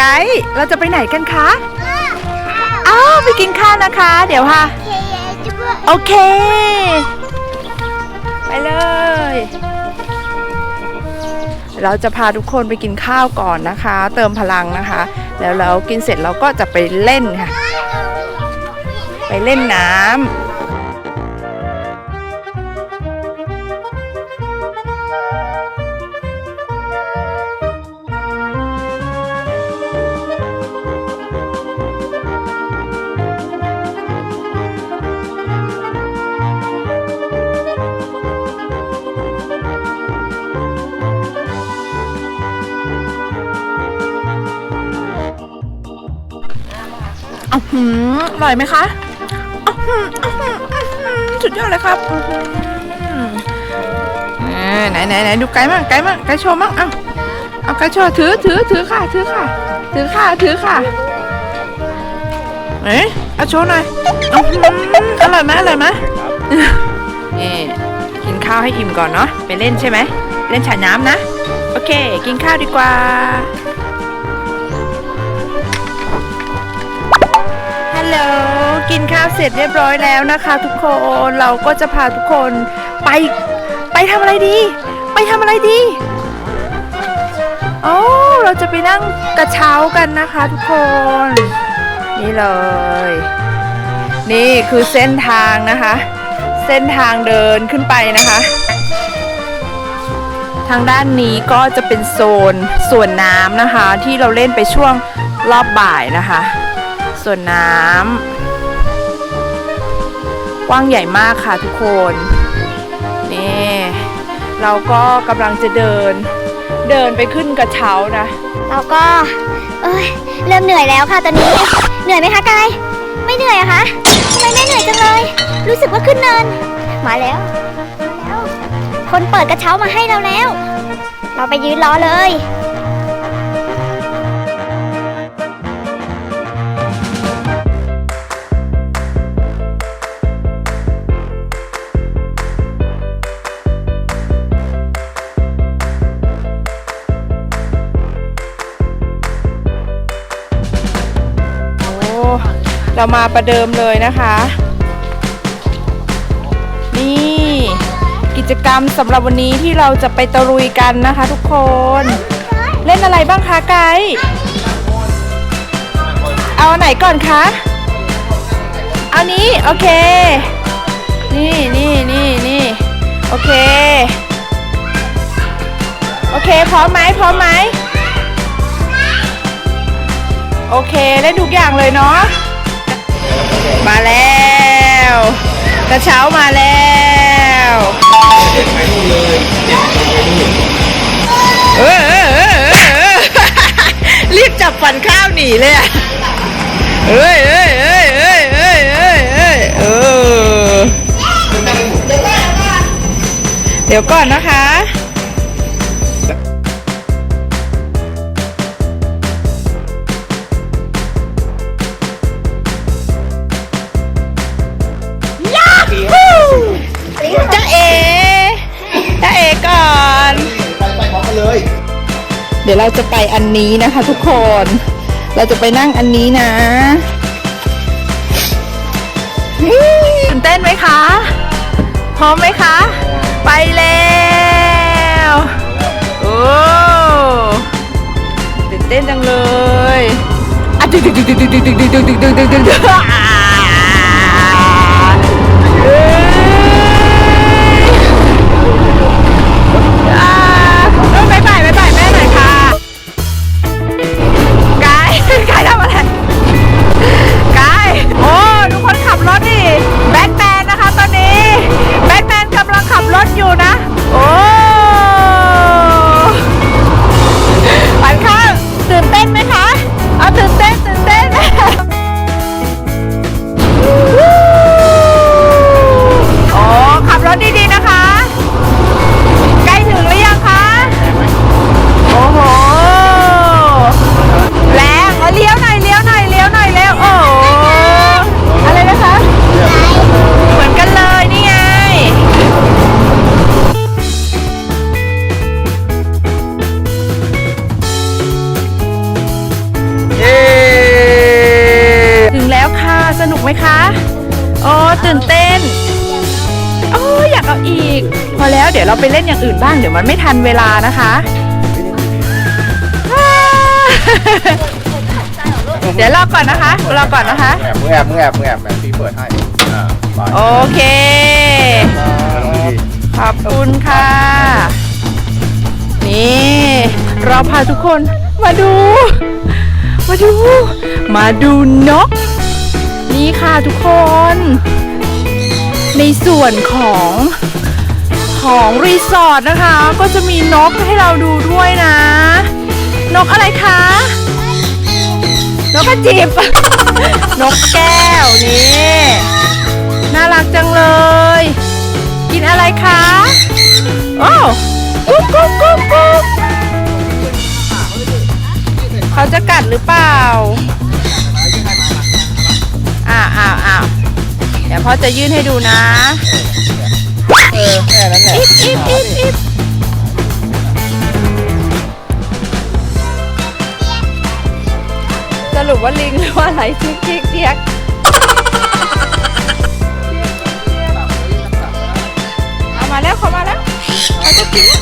ไกด์เราจะไปไหนกันคะอ้าวไปกินข้าวนะคะ เดี๋ยวค่ะ โอเค ไปเลย เราจะพาทุกคนไปกินข้าวก่อนนะคะ เติมพลังนะคะ แล้วเรากินเสร็จเราก็จะไปเล่นค่ะ ไปเล่นน้ำ อื้อหืออร่อยไหมคะสุดยอดเลยครับอื้อหือเออไหนไหนไหนดูไก่มั่งไก่มั่งไก่โชว์มั่งเอาเอาไก่โชว์ถือถือถือค่ะถือค่ะ ถือค่ะถือค่ะเอ๊ะเอาโชว์หน่อยอื้อหืออร่อยไหมอร่อยไหมนี่กินข้าวให้อิ่มก่อนเนาะไปเล่นใช่ไหมเล่นฉายน้ำนะ โอเค กินข้าวดีกว่า โหลกินข้าวเสร็จเรียบร้อยแล้วนะคะ ทุกคนเราก็จะพาทุกคนไป ไปทำอะไรดี ไปทำอะไรดีโอ้เราจะไปนั่งกระเช้ากันนะคะทุกคน นี่เลย นี่คือเส้นทางนะคะ เส้นทางเดินขึ้นไปนะคะ ทางด้านนี้ก็จะเป็นโซนส่วนน้ำนะคะ ที่เราเล่นไปช่วงรอบบ่ายนะคะ ส่วนน้ำกว้างใหญ่มากค่ะทุกคน นี่ เราก็กำลังจะเดิน เดินไปขึ้นกระเช้านะ เราก็เอ้ยเริ่มเหนื่อยแล้วค่ะตอนนี้ เหนื่อยไหมคะกาย ไม่เหนื่อยอะคะทำไมไม่เหนื่อยจังเลย รู้สึกว่าขึ้นเนิน มาแล้วมาแล้ว คนเปิดกระเช้ามาให้เราแล้ว เราไปยืนรอเลย เรามาประเดิมเลยนะคะ นี่กิจกรรมสำหรับวันนี้ที่เราจะไปตะลุยกันนะคะทุกคน เล่นอะไรบ้างคะไกด์เอาไหนก่อนคะ เอานี้ โอเค นี่นี่นี่นี่โอเค โอเค พร้อมไหมพร้อมไหมโอเคเล่นทุกอย่างเลยเนาะ มาแล้วกระเช้ามาแล้วเออเออเออเออเออรีบจับฝันข้าวหนีเลยอะเอ้ยเอ้ยเอ้ยเอ้ยเอ้ยเอ้ยเอ้ยเออเดี๋ยวก่อนนะคะ ดี๋ยวเราจะไปอันนี้นะคะทุกคน เราจะไปนั่งอันนี้นะนี่ตื่นเต้นไหมคะ พร้อมไหมคะ ไปแล้วโอ้ตื่นเต้นจังเลยอะดึกดึกดึกดึกดึกดึกดึกดึกดึกดึกดึก ไหมคะ โอ้ตื่นเต้น โอ้อยากเอาอีก พอแล้วเดี๋ยวเราไปเล่นอย่างอื่นบ้างเดี๋ยวมันไม่ทันเวลานะคะว้าเดี๋ยวรอก่อนนะคะรอก่อนนะคะ แอบมึงแอบมึงแอบมึงแอบแบบพี่เปิดให้อ่าไปโอเค ขอบคุณค่ะ นี่เราพาทุกคนมาดู มาดู มาดูนก นี่ค่ะทุกคน ในส่วนของของรีสอร์ทนะคะ ก็จะมีนกให้เราดูด้วยนะ นกอะไรคะ นกกระจิบ นกแก้วนี่น่ารักจังเลย กินอะไรคะโอ้กุ๊กกุ๊กกุ๊กกุ๊กเขาจะกัดหรือเปล่า เดี๋ยวพ่อจะยื่นให้ดูนะ เออแค่นั้นแหละอิบอิบอิบอิบสรุปว่าลิงหรือว่าอะไรเจี๊ยกเจี๊ยกเจี๊ยกเอามาแล้วเขามาแล้วเขาจะกินแล้ว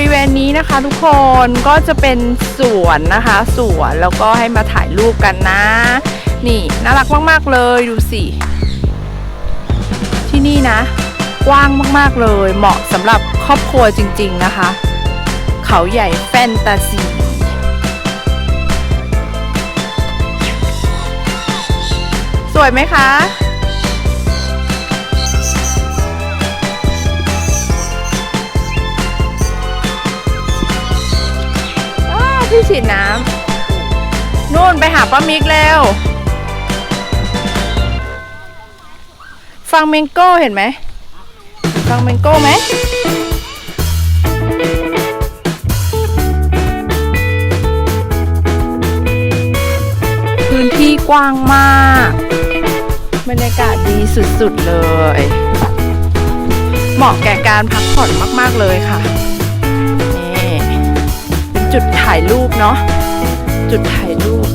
ริเวณนี้นะคะทุกคนก็จะเป็นสวนนะคะสวนแล้วก็ให้มาถ่ายรูปกันนะ นี่น่ารักมาก ๆ เลยดูสิ ที่นี่นะ กว้างมาก ๆ เลย เหมาะสำหรับครอบครัวจริง ๆ นะคะ เขาใหญ่แฟนตาซีสวยไหมคะ ฉีดน้ำนู่นไปหาป้ามิกแล้ว ฟังเมงโก้เห็นไหม ฟังเมงโก้ไหมพื้นที่กว้างมาก บรรยากาศดีสุดๆเลย เหมาะแก่การพักผ่อนมากๆเลยค่ะ จุดถ่ายรูปเนาะจุดถ่ายรูป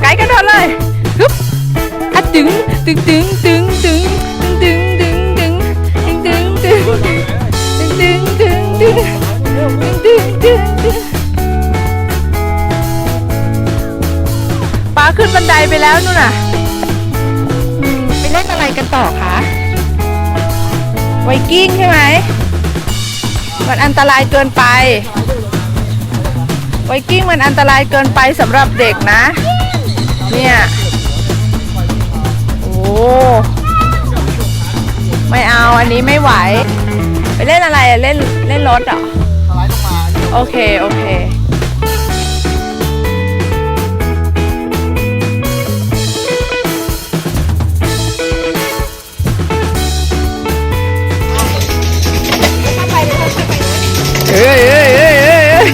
ไกด์กระโดดเลยฮึบอะตึงตึงตึงตึง ขึ้นบันไดไปแล้วนู่นน่ะอืมไปเล่นอะไรกันต่อคะไวกิ้งใช่ไหมมันอันตรายเกินไปไวกิ้งมันอันตรายเกินไปสำหรับเด็กนะ เนี่ยโอ้ไม่เอาอันนี้ไม่ไหว ไปเล่นอะไรอะเล่นเล่นรถเหรอสไลด์ลงมาโอเค โอเค เอ้ยเอ้ยเอ้ยเอ้ย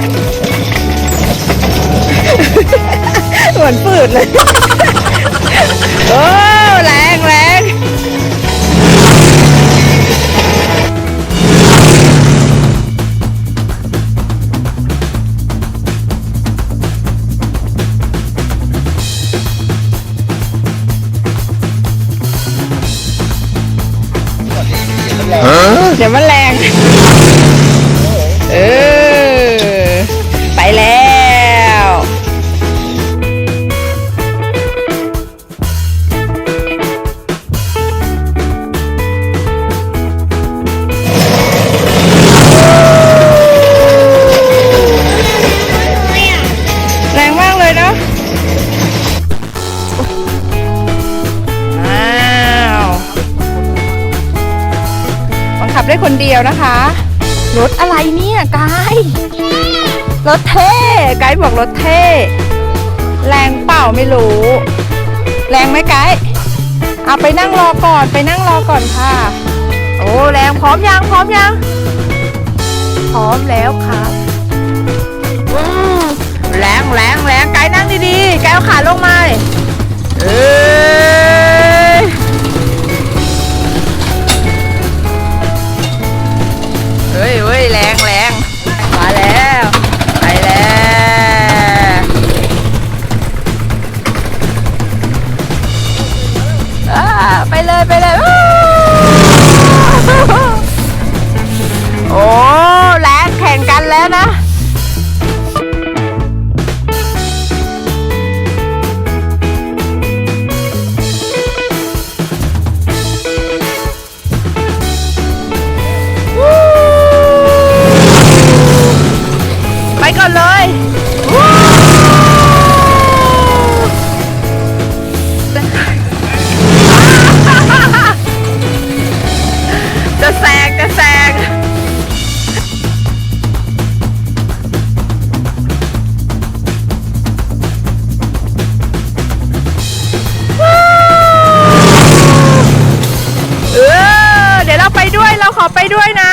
เหมือนปืดเลย โอ้แรงแรงเดี๋ยวมันแรง รถเท่ไกด์บอกรถเท่ แรงเปล่าไม่รู้ แรงไหมไกด์เอาไปนั่งรอก่อนไปนั่งรอก่อนค่ะ โอ้แรงพร้อมยังพร้อมยังพร้อมแล้วครับอืมแรงแรงแรงไกด์นั่งดีๆไกด์เอาขาลงมาเอยเฮ้ยเฮ้ยแรงแรง เราไปด้วยเราขอไปด้วยนะ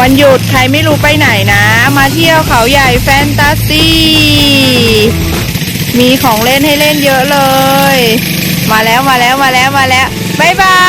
วันหยุดใครไม่รู้ไปไหนนะ มาเที่ยวเขาใหญ่แฟนตาซีมีของเล่นให้เล่นเยอะเลย มาแล้วมาแล้วมาแล้วมาแล้ว บ๊ายบาย